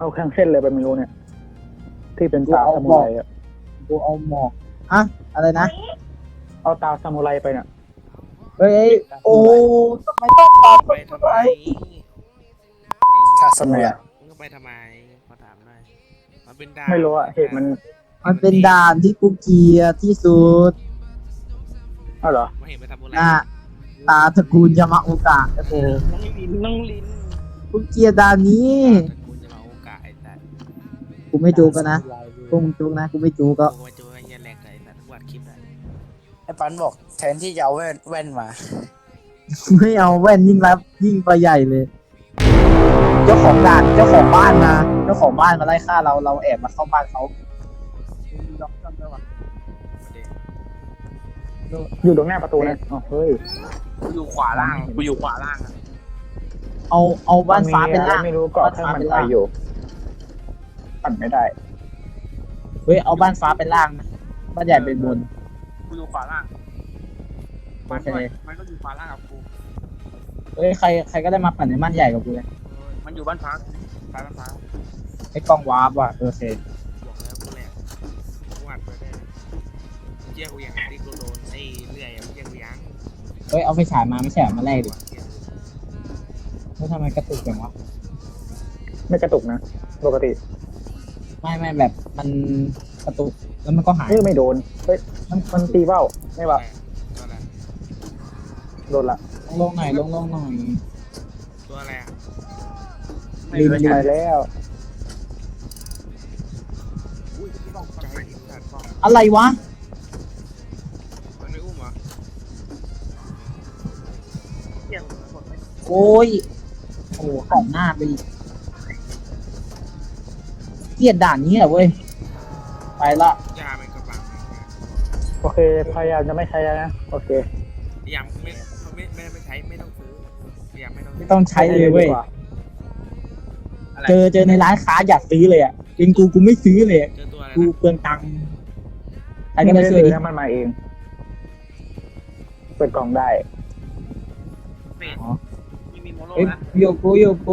เอาข้างเส้นเลยไปไม่รู้เนี่ย ที่เป็นตาซามูไรอะกูเอาหมอกอะอะไรนะเอาตาซามูไรไปเนี่ยเฮ้ยโอ้ทำไมต้องตามไปทำไมถ้าสมัยอะมึงก็ไปทำไมขอถามหน่อยมันเป็นดาวไม่รู้อะเหตุมัน มันเป็นด่านที่กูเกลียดที่สุดอ้าวเหรอไม่เห็นไปทำอะไรน่ะตาตระกูลยามาโอกะโอ้น้องลินน้องลินกูเกลียดด่านนี้ กูไม่จูกันนะกูไม่จูนะกูไม่จูก็กูมาเจอไอ้เหี้ยแรงไก่สัตว์ทุกวันคลิปได้ไอ้ปันบอกแทนที่จะเอาแว่นแว่นมา ไม่เอาแว่นยิ่งรับยิ่งไปใหญ่เลย เจ้าของด่านเจ้าของบ้านมาเจ้าของบ้านมาไล่ฆ่าเราเราแอบมาเข้าบ้านเขาประเด็นอยู่ตรงหน้าประตูนะอ๋อเฮ้ยกูอยู่ขวาล่างกูอยู่ขวาล่างอะเอาเอาบ้านฟ้าเป็นล่างไม่รู้เกาะข้างมันไปอยู่ ปั่นไม่ได้ เฮ้ยเอาบ้านฟ้าเป็นล่างนะบ้านใหญ่เป็นบนกูอยู่ขวาล่างโอเคมันก็อยู่ขวาล่างกับกูเฮ้ยใครใครก็ได้มาปั่นในบ้านใหญ่กับกูเลยมันอยู่บ้านพักบ้านพักไอ้กล้องวาร์ปว่ะโอเคบอกแล้วกูแหลกกูอัดไปได้เจี๊ยกูยังที่กูโดนไอ้เลื่อยอะเจี๊ยกูยังเฮ้ยเอาไฟฉายมาไม่ใช่เหรอมาแลกดิเจี๊ยแล้วทำไมกระตุกจังวะไม่กระตุกนะ ปกติ ไม่ไม่แบบมันกระตุกแล้วมันก็หายเฮ้ยไม่โดนเฮ้ยมันมันตีเบ้าไม่ว่าตัวอะไรโดนละลงๆหน่อยลงๆหน่อยตัวอะไรอะลืมไปลืมแล้ว อุ้ยที่ต้องใจที่สัตว์บอกอะไรวะมันไม่อุ้มเหรอโอ้ยโอ้โหหันหน้าไปอีก เกลียดด่านนี้เหรอเว้ย ไปละยามันกระบังโอเค พยายามจะไม่ใช้แล้วนะ โอเค พยายามไม่ไม่ไม่ไม่ใช้ไม่ต้องซื้อพยายามไม่ต้องไม่ต้องใช้เลยเว้ยดีกาเจอเจอในร้านค้าอยากซื้อเลยอะจริงกูกูไม่ซื้อเลยอะเจอตัวอะไรกูนะเปลืองตังค์ใครอันก็นี้ได้ไม่ได้ช่วยซื้ดิอนะมันมาเอง เปิดกล่องได้มีมีโมโลเอ้ยนะโยโกโยโก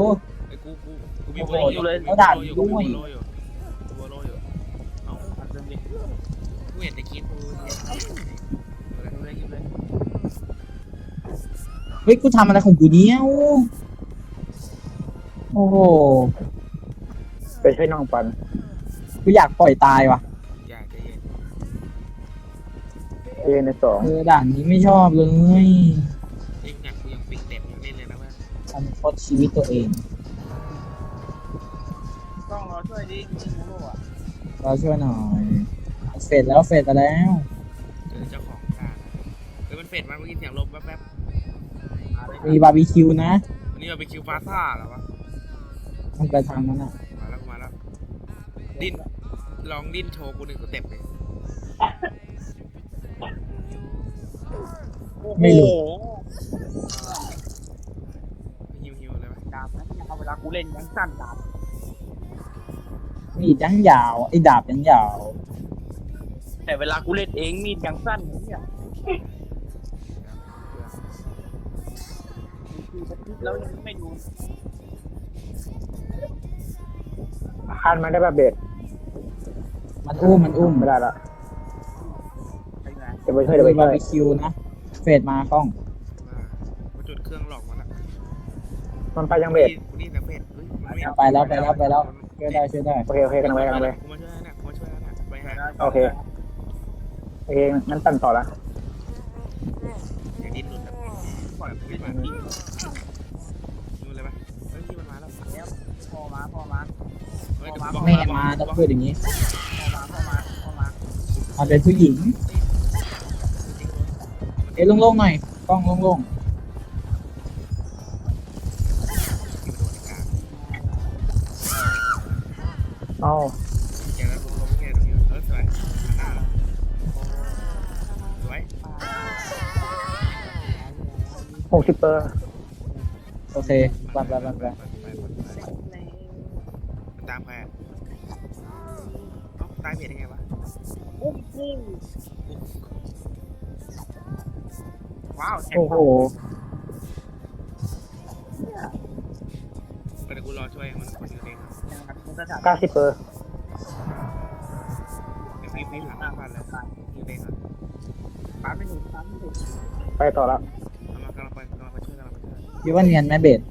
ไอ้กูกูกูมีโอ้โบโหโลอยู่เขาด่าอยู่ด้วยกูมีโบโลอยู่ ฮ้ยกูทำอะไรของกูเนี่ยโอ้โหไปช่วยน้องปันกูอยากปล่อยตายว่ะอย่าใจเย็นเอในสองเออด่านนี้ไม่ชอบเลยเองอยากกูยังปิดเต็มยังเล่นเลยนะเว้ยทำโทษชีวิตตัวเองต้องรอช่วยดิมีโมโลอะเราช่วยหน่อยเฟดแล้วเฟดไปแล้ว เจอเจ้าของกลางเฮ้ยมันเฟดมาเมื่อกี้เสียงลมแป๊บ มีบาร์บีคิวนะๆวันนี้เราไปคิวฟาซ่าเหรอวะมันไปทางนั้นอะมาแล้วมาแล้วดิ้นลองดิ้นโชว์กูหนึ่งสเต็ปเลยไม่รู้ฮิวฮิวเลยไหมดาบนะเอาเวลากูเล่นยังสั้นดาบมีดยังยาวไอ้ดาบยังยาว แต่เวลากูเล่นเองมีดยังสั้นเนี่ย แล้วยังไม่ดูคานมาได้แบบเบ็ดมันอุ้มมันอุ้มไม่ได้ละใช่ไหมเดี๋ยวไปช่วยเดี๋ยวไปมีช่บาวยร์บีคิวนะเฟดมากล้องมาจุดเครื่องหลอกมาแล้วมันไปยังเบ็ดกูนี่แต่เบ็ดเฮ้ยมันไม่ไปแล้วไปแล้วไปแล้วช่วยได้ช่วยได้โอเคโอเคกันไปกันไปกูมาช่วยแล้วนะกูมาช่วยแล้วนะไปหาโอเคโอเคงั้นปั่นต่อละอย่าดิ้นหลุดแบบปล่อยกูมา พอมาพอมาเฮ้ยเดี๋ยวกูบอกแม่มาต้องพูดอย่างนี้พอมาพอมาพอมามาเป็นผู้หญิง เอ้ยโล่งๆหน่อยกล้องโล่งเอ้าเจอแล้วกูลงแค่ตรงนี้เออสวยหน้าสวยหกสิบเปอร์ๆโอเคปันปันปันปัน ตายเพจได้ไงวะอุ้มกูว้าวแข่งโอ้โหเดี๋ยวกูรอช่วยมันคนอยู่เองกันกูสถานเก้าสิบเปอร์ไอ้ฟิล์มฟิล์มหลังบ้านแล้วอยู่เองอะปั๊มไม่ถูกปั๊มไม่ถูกไปต่อแล้วกำลังกำลังไปกำลังไปช่วยกำลังไปช่วยคิดว่าเนียนไหมเบส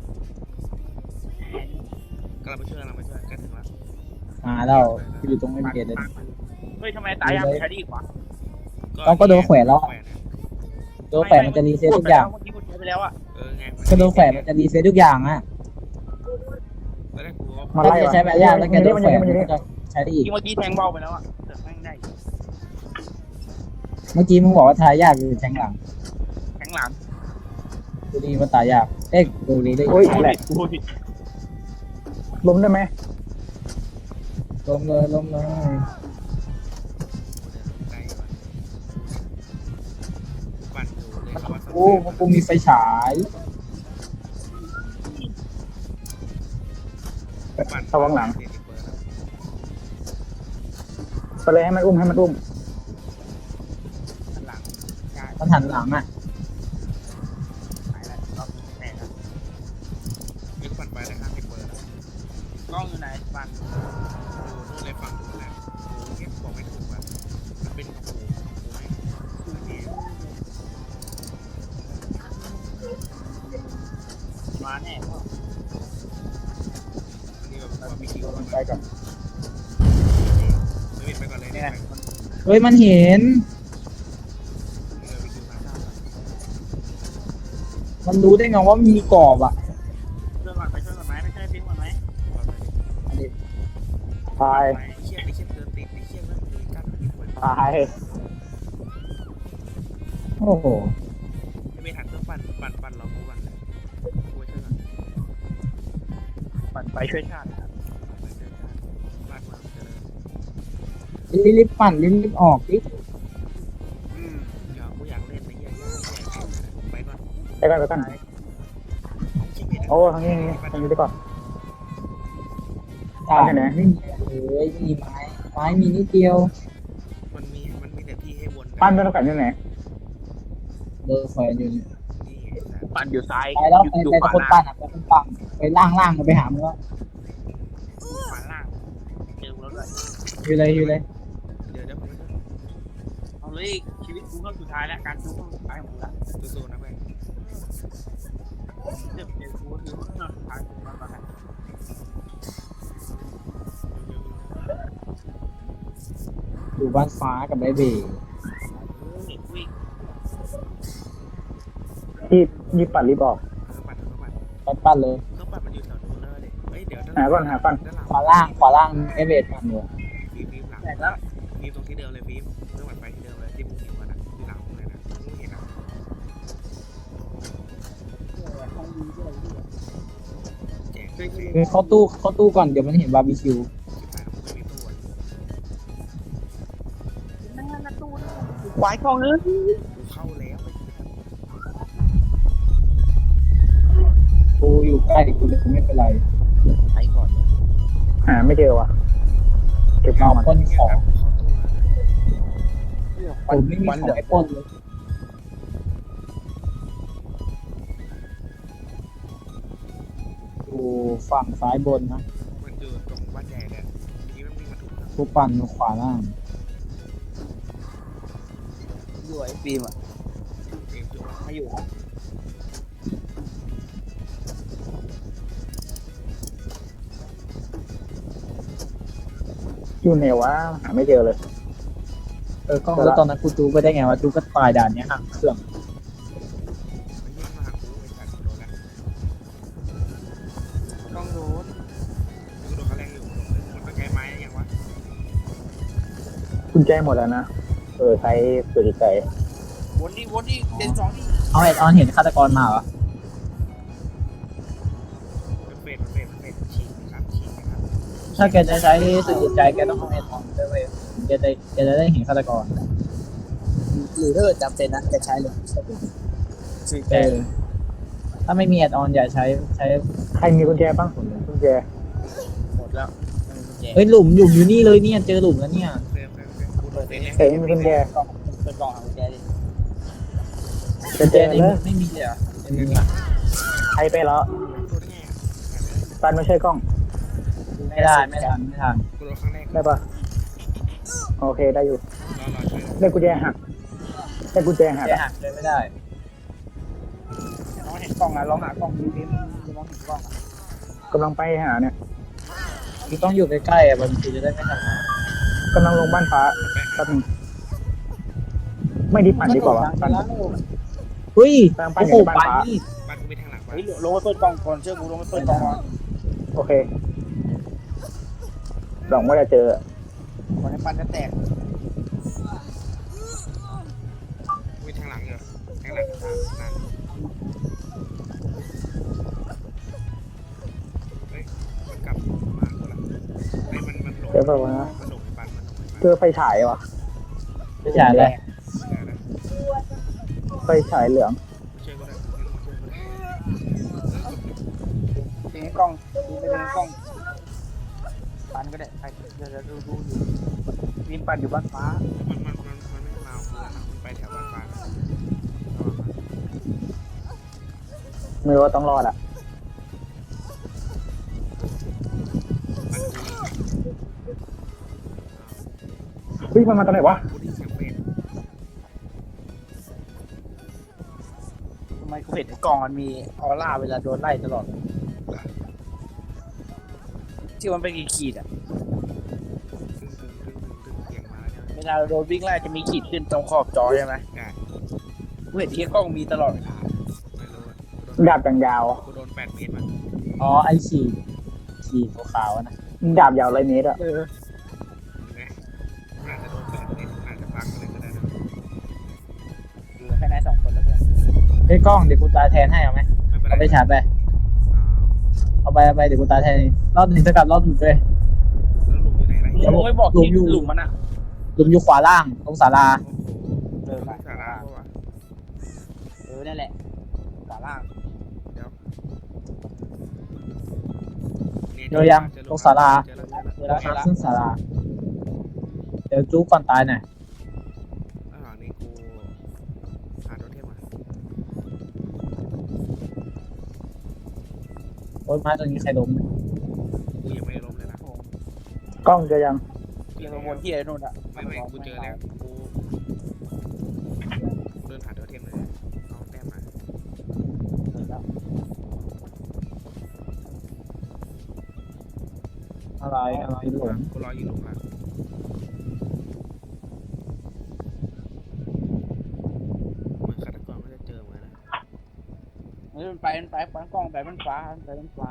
มาแล้วอยู่ตรงไม่เบสเลย เฮ้ยทำไมตายยากใช้ดีกว่าต้องก็โดนแขวนแล้วโดนแฝงมันจะรีเซ็ตทุกอย่าง เมื่อกี้กูใช้ไปแล้วอะเออไงก็โดนแฝงมันจะรีเซ็ตทุกอย่างอะตอนแรกกูก็มาถ้าไล่จะวะใช้แบบยากแล้วแกโดนแฝงมัมันอยู่นี่ก็จะใช้ได้อีก ที่เมื่อกี้แทงเบาไปแล้วอะแต่แม่งได้เมื่อกี้มึงบอกว่าทายยากคือแทงหลังแทงหลังดูดีว่าตายยาก เอ๊ะดูดีได้โอ้ยกูแหลผิกดกูผิดล้มได้ไหม ล้มเลยล้มเลยไกลว่ะปั่นอยู่เลยเขาว่าโอ้มันกูมีไฟฉายปั่นระวังหลังไปเลยให้มันอุ้มให้มันอุ้มหลังใช่มันหันหลังอะ เฮ้ยมันเห็นเออมีคิวมาได้มันรู้ได้ไงว่ามีกรอบอะช่วยก่อนไปช่วยก่อนไหมไม่ช่วยพิ้งก่อนไหมตายไอ้เชี่ยไอ้เชี่ยเดินติดไอ้เชี่ยนั่นเลยกั้นที่หัวตาย โอ้โหไม่ทันก็ปั่นปั่นปั่นเราทุกวันเลยช่วยเชื่อปั่นไปช่วยชาติ ริญรีบๆปั่นรีบๆออกดิอืมเดี๋ยวกูอยากเล่นในเหี้ยๆไปก่อนไปก่อนไปก่อนโอ้ทางนี้ทางนี้ดีกว่าอ่าปั่นที่ไหนไม่มีเลยไม่มีไม้ไม้มีนิดเดียวมันมีมันมีแต่ที่ให้วนปั้นด้วยกันที่ไหนเดินแขวนอยู่นี่นี่ปั่นอยู่ซ้ายไปแล้วอยู่ไปอยู่ไปขตะวาคนล่างปั่นอะไปคนปั่นไปล่างล่างๆไปหามึงแล้วขวาล่างเจอแล้วด้วยอยู่เลยอยู่เลย เอาเลยชีวิตกูก็สุดท้ายแล้วการจูก็สุดท้ายของกูละสู้ๆนะเพื่อนเจ็บเจ็บกูก็คือเรื่องสุดท้ายของกูแล้วกันอยู่บ้านฟ้ากับไบเบย์วิ่งที่รีบปัดรีบออกปั่นปั่นไปปั่นเลยก็ปั่นมันอยู่แถวนู้นเลยเฮ้ยเดี๋ยวหาก่อนหาก่อน ด้านหลังขวาล่างขวาล่างไบเบย์ปั่นอยู่ฟิล์มฟิล์มหลังแตกแล้ว ฟิล์มตรงที่เดิมเลยฟิล์มเรื่องปั่นไปที่เดิม เฮ้ยเข้าตู้เข้าตู้ก่อนเดี๋ยวมันเห็นบาร์บีคิวไม่มีตู้ควายกล้องเลยกูเข้าแล้วกูอยู่ใกล้กูเลยไม่เป็นไรไปก่อนหาไม่เจอว่ะเก็บเอาเอามันปล้นของเข้าตู้ผมไม่มีของไอ้ปล้นเลย ฝั่งซ้ายบนนะมันอยู่ตรงบ้านใหญ่เนี่ยที่มันมีมาถูกกูปั่นอยู่ขวาล่างอยู่ไอ้ฟิล์มอะเองจุดไม่อยู่อยู่ไหนวะหาไม่เจอเลย เออกล้องแล้วตอนนั้นกูจูไปได้ไงวะจูก็ตายด่านเนี้ยห่างเครื่อง กุญแจหมดแล้วนะ เออใช้สุดใจวนดิวนดิเดนสองดิเอาไอ้ตอนเห็นฆาตกรมาเหรอมันเฟดมันเฟดมันเฟดฉีกนะครับฉีกนะครับถ้าแกจะใช้สุดจิตใจแกต้องเอาไอ้ทองด้วยเว้ยแกจะแกจะได้เห็นฆาตกร หรือถ้าเกิดจำเป็นนะจะใช้เลยเออ ถ้าไม่มีแอดออนอย่าใช้ใช้ ใครมีกุญแจบ้างกุญแจหมดแล้วไม่มีกุญแจเฮ้ยหลุมหลุมอยู่นี่เลยเนี่ยเจอหลุมแล้วเนี่ย เฟดเฟดเฟดกูโดนเฟดเอ้ยมีกุญแจเป็นกล่องหากุญแจดิกุญแกแจในเลมืยอไม่มีเลยเหรอะในมืออะใครไปแล้วตัวนี้ไงปันไม่ใช่กล้องเไม่ได้ไม่ทันไม่ทันกูโดนครั้งแรกได้ปะโอเคได้อยู่รอรอช่วยได้กุญแจหักได้กุญแจหักแกอะหักเลยไม่ได้น้องเห็นกล้องอะลองหากล้องดูดิมันมองเห็นกล้องอะกำลังไปหาเนี่ยคือต้องอยู่ใกล้ๆอะบางทีจะได้ไม่ทำงานกำลังลงบ้านฟ้า แป๊บนึงไม่ดีปั่นดีกว่าวะปั่น เฮ้ยตามไปโอ้โหในบ้านปาฟ้า นี่บ้านกูไปทางหลังบ้านเฮ้ยลงไปเปิดกล้องก่อนเชื่อกูลงไปเปิดกล้องก่อนโอเคหวังว่าจะเจอ ก่อนให้ปันจะแตกกูไปทางหลังอยู่ทางหลังสามนั่นเฮ้ยมันกลับมากูละเฮ้ยมันมันหลงเจอเปล่าวะ มัน เจอไฟฉายวะไม่ใช่อะไรบ้านนะไฟฉายเหลืองช่วยกูได้ช่วยกูได้ทีนี้กล้องดูไปในกล้องปันก็ได้ใครเดี๋ยวดูดูอยู่วินปันอยู่บ้านฟ้ามันมันมันมันไม่มาเอากูนะมันไปแถวบ้านฟ้านะระวังนะไม่รู้ว่าต้องรอดอะ ฮ้ยมันมาตอนไหนวะกูได้ยินเสียงเบสทำไมกูเห็นในกล้องมันมีออร่าเวลาโดนไล่ตลอดที่มันเป็นขีดๆอะตึ้งตึ้งตึ้งตึ้งตึ้งเสียงมาแล้วเนี่ยเวลาเราโดนวิ่งไล่จะมีขีดขึ้นตรงขอบจอใช่ไหมได้กูเห็นที่กล้องมีตลอดเวลาไม่รู้อะกูโดนดาบอย่างยาวกูโดนแปดเมตรมั้งอ๋อไอฉีดฉีดขาวๆอะนะดาบยาวไรเมตรอะ ไอ้ยกล้องเดี๋ยวกูตาแทนให้เอาไหมไม่เป็นไรเอาไปชาร์จไป อ่าเอาไปเอาไปเดี๋ยวกูตาแทนรอบหนึ่งสกัดรอบหนึ่งเลย แล้วลุงอยู่ไหนล่ะมึงไม่บอกที่หลุมมันอะลุมอยู่ขวาล่างตรงศาลา โอ้โหเออลูกสาราปะวะเออนั่นแหละขวาล่างนี่เจอยังเจอตรงศาลา เจอแล้วเจอแล้ว เจอแล้วเจอแล้วขึ้นศาลา เดี๋ยวจู๊ก่อนตายหน่อย โอ้ยไม้ตัวนี้ใครล้มกูยังไม่ได้ล้มเลยนะกล้องเจอยัง เกี่ยวกับวนที่ไอ้นู่นอะไม่ไม่กูเจอแล้วกูเดินหาโทเทมเลยเอาแต้มมาเจอแล้วอะไรอะไรหลงกูรออยู่หลุมละเหมือนฆาตกรก็จะเจอเหมือนกันนะ เออมันไปมันไปปันกล้องไปมันฟ้ามันไปมันฟ้า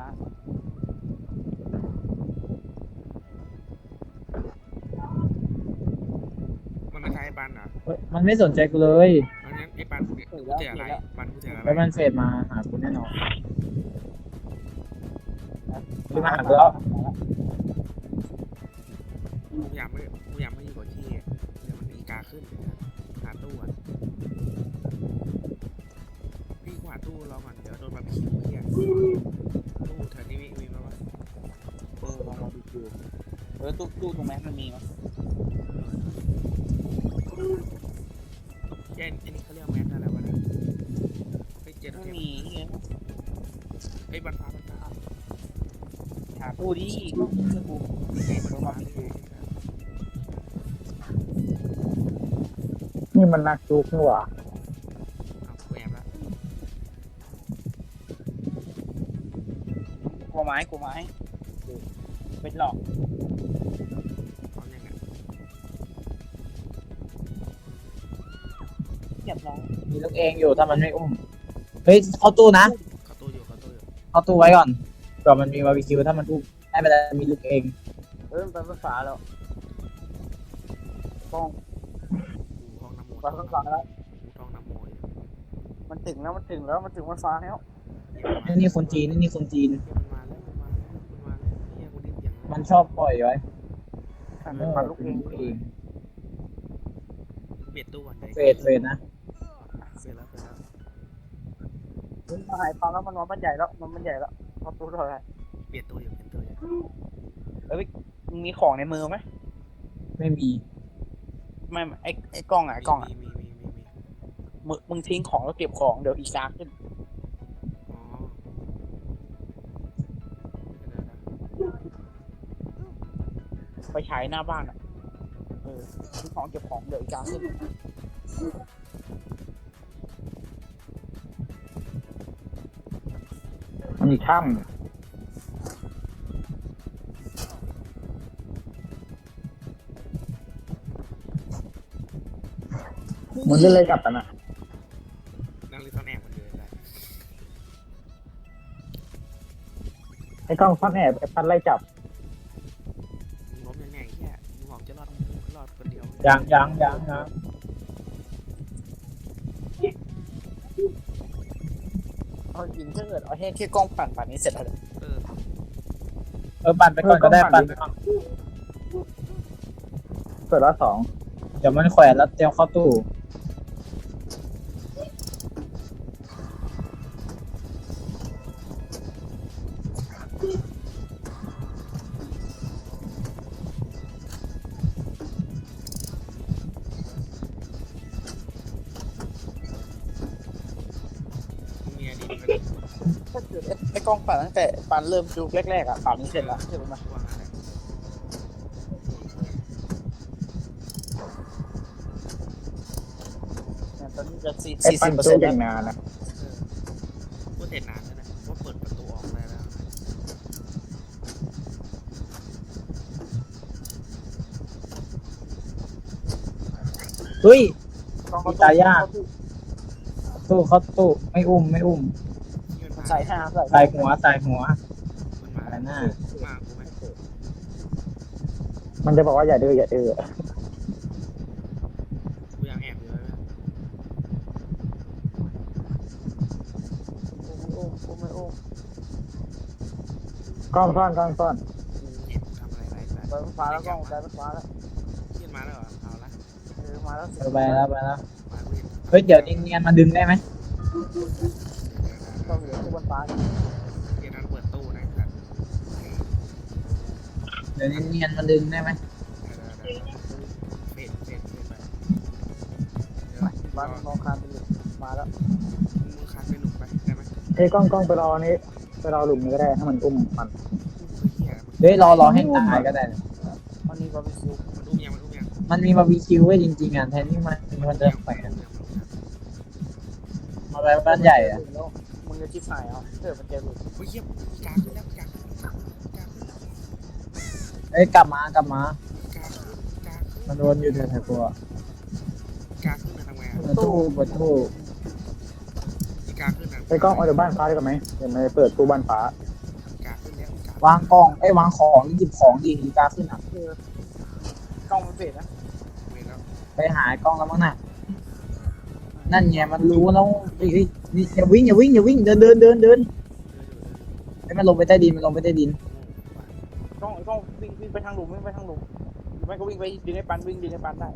มันไม่ใช่ไอ้ปันเหรอเฮ้ยมันไม่สนใจกูเลยเพราะงั้นไอ้ปันกูเจออะไรปันกูเจออะไรแล้วมันเฟดมาหากูแน่นอนคือมาหากูแล้วกูอยากไม่กูอยากไม่อยู่กับที่เดี๋ยวมันมีกาขึ้นหาตู้อะพี่กูหาตู้รอก่อน ตู้ตู้ตรงแม็กมันมีมั้ยเย็นอันนี้เขาเรียกแมสอะไรวะเนี่ยเฮ้ยเจ็ดไม่เทมมีนี่ไงเฮ้ยบันฟ้าบันฟ้าหาตู้ดิก็เชื่อกูเฮ้ยบันฟ้านี่ไงนี่มันนักจุกนี่หว่าเอาแหวบละกลัวไม้กลัวไม้เออเป็นหลอกพร้อมยังไง เรียบร้อยมีลูกเองอยู่ถ้ามันไม่อุ้ม เฮ้ยเข้าตู้นะ เขาตู้อยู่เขาตู้อยู่เข้าตู้ไว้ก่อนเผื่อมันมีบาร์บีคิวถ้ามันอุ้มไม่เป็นไรมีลูกเอง เออมันไปมันฟ้าแล้วกล้องกูห้องน้ำโมไปมันฟ้าแล้ว กูท้องน้ำโมอยู่มันถึงแล้วมันถึงแล้วมันถึงมันฟ้าแล้วนี่นี่คนจีนนี่นี่คนจีนเฮียมันมาแล้วมันมาแล้วมันมาแล้วเฮียกูดิ้นอย่างมันชอบปล่อยไว้ขัน เป็นปันลูกเองลูกเองเปลี่ยนตู้ก่อนเฟดเฟดนะเสร็จแล้วเสร็จแล้วมันมาหายฟังแล้วมันนอนบ้านใหญ่แล้วมันบ้านใหญ่แล้วพอตู้เท่าไหร่เปลี่ยนตู้อยู่เปลี่ยนตู้อยู่มึงมีของในมือไหมไม่มี ไม่ไม่ไอ้ไอ้กล้องอะไอ้กล้องอะมีมีมีมีมีมึงมึงทิ้งของแล้วเก็บของเดี๋ยวอีกาขึ้น ไปฉายหน้าบ้านอะ เออซื้อของเก็บของเดี๋ยวอีกกลางขึ้นมันมีถ้ำมันเล่นอะไรกลับกันอะนั่งรีบซ่อนแอบมันเลยได้ไอ้กล้องซ่อนแอบไอ้พันไล่จับ ยวยังยังยังยังเอาจริงถ้าเกิดเอาแค่แค่กล้องปั่นป่านนี้เสร็จแล้วเลยเออเออปั่นไปก่อนก็ได้ปั่นไปก่อนเปิดละสองเดี๋ยวมันแขวนแล้วเตรียมเข้าตู้ กิดไอ้ไอ้กล้องปั่นตั้งแต่ปั่นเริ่มดูแรกๆอะป่านนี้เสร็จแล้วเสร็จแล้วไหมว่าอะไรเนี่ยตอนนี้จะสี่ไอ้สี่ปัสินบเปอร์ตู้เซ็นต์อแล้วย่างนานนะเออพูดเสร็จนานแล้วนะว่าเปิดประตูออกได้แล้วเฮ้ย กล้องมีตายาก ตู้เข้าตู้ไม่อุ้มไม่อุ้มที่มันมา ใส่ห้าใส่ใส่หัวใส่หัวมันมาใส่หน้ามากูไหมมันจะบอกว่าอย่าดื้ออย่าดื้อกูยังแอบอยู่เลยนะโอ้โอ้ไม่โอ้กล้องซ่อนกล้องซ่อนแอบทำอะไรไรแต่ไฟฟ้าแล้วกล้องไฟฟ้าแล้วเที่ยนมาแล้วเหรอเอาละเออมาแล้วเออไปแล้วไปแล้วมากูเห็นเฮ้ยเดี๋ยวเนียนๆมาดึงได้ไหม ฟ้าเที่ยนนั้นเปิดตู้นะครัเดี๋ยวเนียนๆมาดึงได้ไหมเฟดเฟดเฟดไปบ้านมองคานไปอยู่มาแล้วมึงคานไปหลุมไปได้ไหมไอ้กล้องกล้องไปรอนี้ไปรอหลุมนี้ก็ได้ให้มันอุ้มมันเฮียเฮ้ยรอรอให้ตายก็ได้มันมีบาร์บีคิวมันอุ้มยังมันอุ้มยังมันมีบาร์บีคิวไว้จริงๆอะแทนที่มันมันจะแขวนมาไปบ้านใหญ่อะแล้วมึ งจะชิบหายเอาเออมันจะหลุดโอ้ยเฮียกาขึ้นแล้วกาขึ้นกาขึ้นเฮ้ยกลับมากลับมากาขึ้นกาขึ้นมันโดนอยู่แถวๆตัวกาขึ้นนะทำไงอะประตูประตูอีกาขึ้นอะไอ้กล้องเอาจากบ้านฟ้าได้กันไหมเดี๋ยวมันจะเปิดตู้บ้านฟ้ากาขึ้นแล้วกาวางกล้องไอ้ยวางของหยิบของดีอีกาขึ้นอะกล้องมันเฟดนะเวรแล้วไปหากล้องแล้วมั้งน่ะนั่นไงมันรู้แล้วเฮ้ยเฮ้ย นี่อย่าวิ่งอย่าวิ่งอย่าวิ่งเดินเดินเดินเดินให้มันลงไปใต้ดินมันลงไปใต้ดินกล้องกล้องวิ่งวิ่งไปทางหลุมวิ่งไปทางหลุมหรือไม่ก็วิ่งไปดึงให้ปันวิ่งดึงให้ปันได้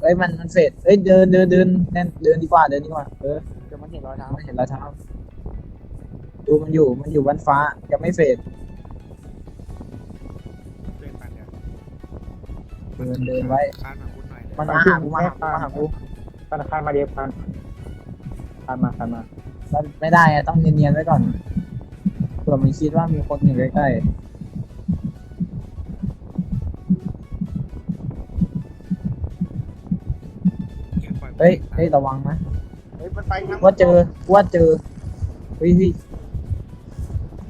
เอ้ยมันมันเฟดเอ้ยเดินเดินเดินแน่นเดินดีกว่าเดินดีกว่าเออเดี๋ยวมันเห็นรอยเท้าไม่เห็นรอยเท้าดูมันอยู่มันอยู่บนฟ้ายังไม่เฟดเดินไปเดี๋ยวเดินเดินไว้คานมาคุ้นหน่อยมันมาหากูมาหากูมาหากูธนาคารมาเดียวกัน คานมาคานมามันไม่ได้อะต้องเนียนๆไว้ก่อนเผื่อมันคิดว่ามีคนอยู่ใกล้ๆเฮ้ยเฮ้ยระวังนะเฮ้ยมันไปทางว่าเจอว่าเจอเฮ้ยเฮ้ย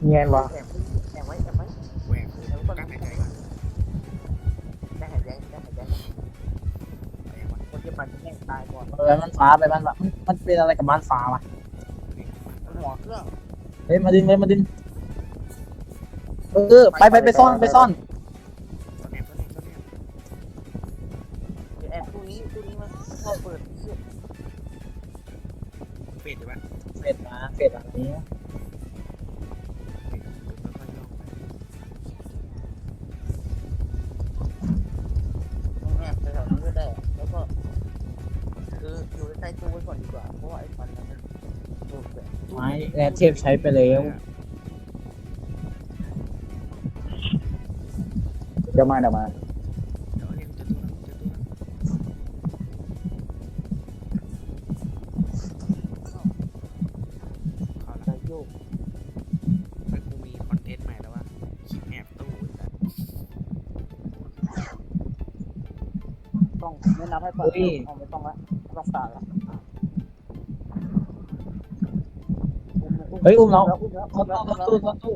เงียนวะ ตายก่อนไปบ้านฟ้าไปบ้านฟ้ามันมันเป็นอะไรกับบ้านฟ้าวะมันหัวเครื่องเฮ้ยมาดึงเลยมาดึงเออไปไปไปซ่อนไปซ่อนตอนแนบตอนแนบตอนแนบเดี๋ยวแอบตู้นี้ตู้นี้มันพอเปิดเสื้อเฟดอยู่ปะเฟดมาเฟดแบบนี้ แรดเทปใช้ไปแล้ว เดี๋ยวมาเดี๋ยวมา เดี๋ยวเนี่ยจะตู้จะตู้เอาละใจโยกเฮ้ยกูมีคอนเทนต์ใหม่แล้วว่าคลิปแอบตู้ไอ้สัสแนะนำให้เปิดเอาไม่ต้องละไม่ต้องตาละ เฮ้ยอุ้มเราอุ้มแล้วเข้าอุ้มแล้วตู้อุ้มแล้วเข้าตู้เข้าตู้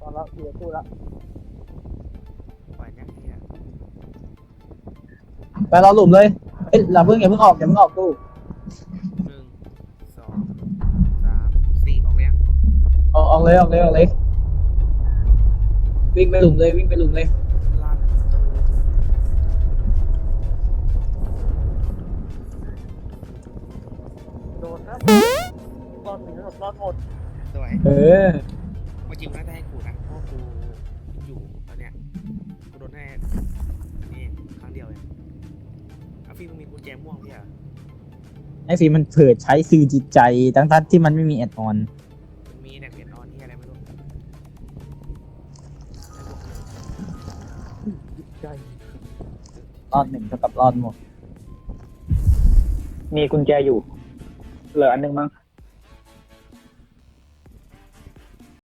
ตอนแล้วเดี๋ยวตู้ละปล่อยยังเนี่ยไปเราหลุมเลยเอ้ยเราเพิ่งอย่าเพิ่งออกอย่าเพิ่งออกตู้หนึ่งสองสามสี่ออกแล้วออกออกเลยออกเลยออกเลยวิ่งไปหลุมเลยวิ่งไปหลุมเลย รอดหนึ่งรอดหมดสวยเออเมื่อกี้มันน่าจะให้กูนะเพราะกูอยู่แล้วเนี่ยกูโดนแน่อันนี้ครั้งเดียวเองอาฟิล์มมึงมีกุญแจม่วงพี่อะไอ้ฟีมันเผิดใช้สื่อจิตใจทั้งทัที่มันไม่มีแอดออนมันมีแน็กเปลี่ยนออนที่อะไรไม่รู้ใจรอดหนึ่งเท่ากับรอดหมด มีกุญแจอยู่ เหลืออันหนึงมั้ง